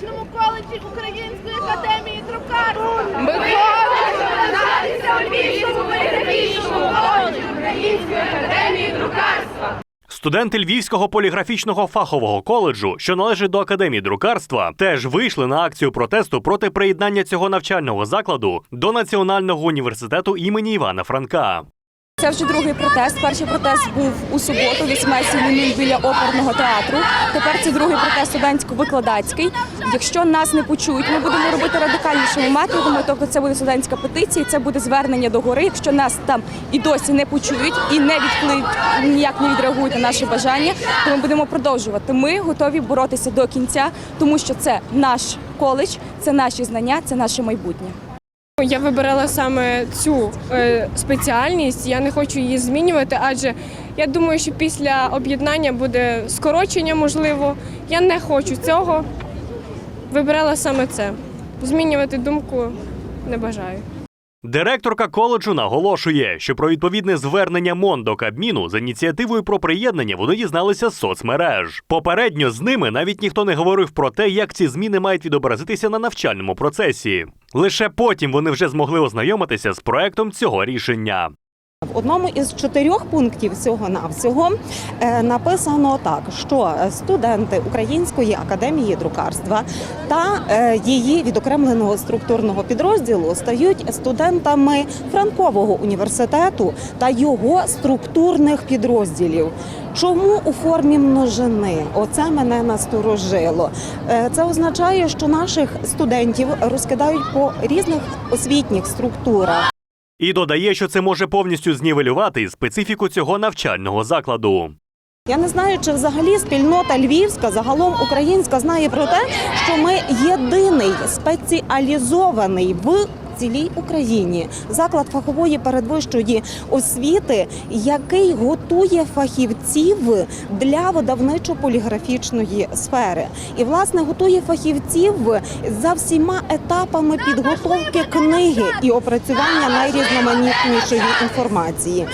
поліграфічному коледжі Української академії друкарства. у Львівському поліграфічному коледжі Української академії друкарства. Студенти Львівського поліграфічного фахового коледжу, що належить до академії друкарства, теж вийшли на акцію протесту проти приєднання цього навчального закладу до Національного університету імені Івана Франка. Це вже другий протест. Перший протест був у суботу, 18.00 біля оперного театру. Тепер це другий протест студентсько-викладацький. Якщо нас не почують, ми будемо робити радикальнішими методами. Тобто, це буде студентська петиція, це буде звернення до гори. Якщо нас там і досі не почують і не відкликають, ніяк не відреагують на наші бажання, то ми будемо продовжувати. Ми готові боротися до кінця, тому що це наш коледж, це наші знання, це наше майбутнє. Я вибирала саме цю е, спеціальність. Я не хочу її змінювати, адже я думаю, що після об'єднання буде скорочення, можливо. Я не хочу цього. Вибирала саме це. Змінювати думку не бажаю. Директорка коледжу наголошує, що про відповідне звернення МОН до Кабміну з ініціативою про приєднання вони дізналися з соцмереж. Попередньо з ними навіть ніхто не говорив про те, як ці зміни мають відобразитися на навчальному процесі. Лише потім вони вже змогли ознайомитися з проектом цього рішення. В одному із чотирьох пунктів всього навсього е, написано так, що студенти Української академії друкарства та е, її відокремленого структурного підрозділу стають студентами Франкового університету та його структурних підрозділів. Чому у формі множини? Оце мене насторожило. Е, Це означає, що наших студентів розкидають по різних освітніх структурах. І додає, що це може повністю знівелювати специфіку цього навчального закладу. Я не знаю, чи взагалі спільнота львівська, загалом українська, знає про те, що ми єдиний спеціалізований в цілій Україні. Заклад фахової передвищої освіти, який готує фахівців для видавничо-поліграфічної сфери, і власне готує фахівців за всіма етапами підготовки книги і опрацювання найрізноманітнішої інформації.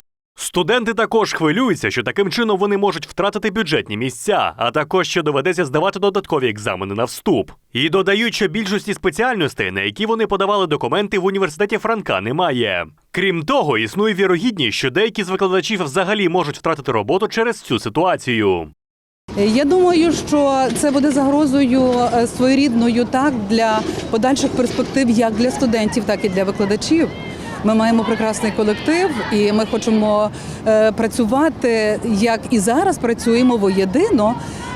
Студенти також хвилюються, що таким чином вони можуть втратити бюджетні місця, а також що доведеться здавати додаткові екзамени на вступ. І додають, що більшості спеціальностей, на які вони подавали документи в університеті Франка, немає. Крім того, існує вірогідність, що деякі з викладачів взагалі можуть втратити роботу через цю ситуацію. Я думаю, що це буде загрозою е, своєрідною так для подальших перспектив як для студентів, так і для викладачів. Ми маємо прекрасний колектив, і ми хочемо е, працювати як і зараз працюємо воєдино.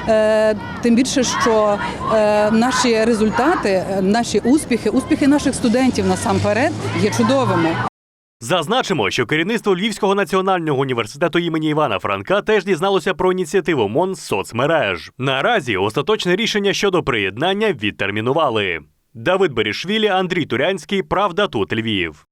Е, Тим більше, що е, наші результати, наші успіхи, успіхи наших студентів насамперед є чудовими. Зазначимо, що керівництво Львівського національного університету імені Івана Франка теж дізналося про ініціативу МОН соцмереж. Наразі остаточне рішення щодо приєднання відтермінували. Давид Берішвілі, Андрій Турянський, Правда тут Львів.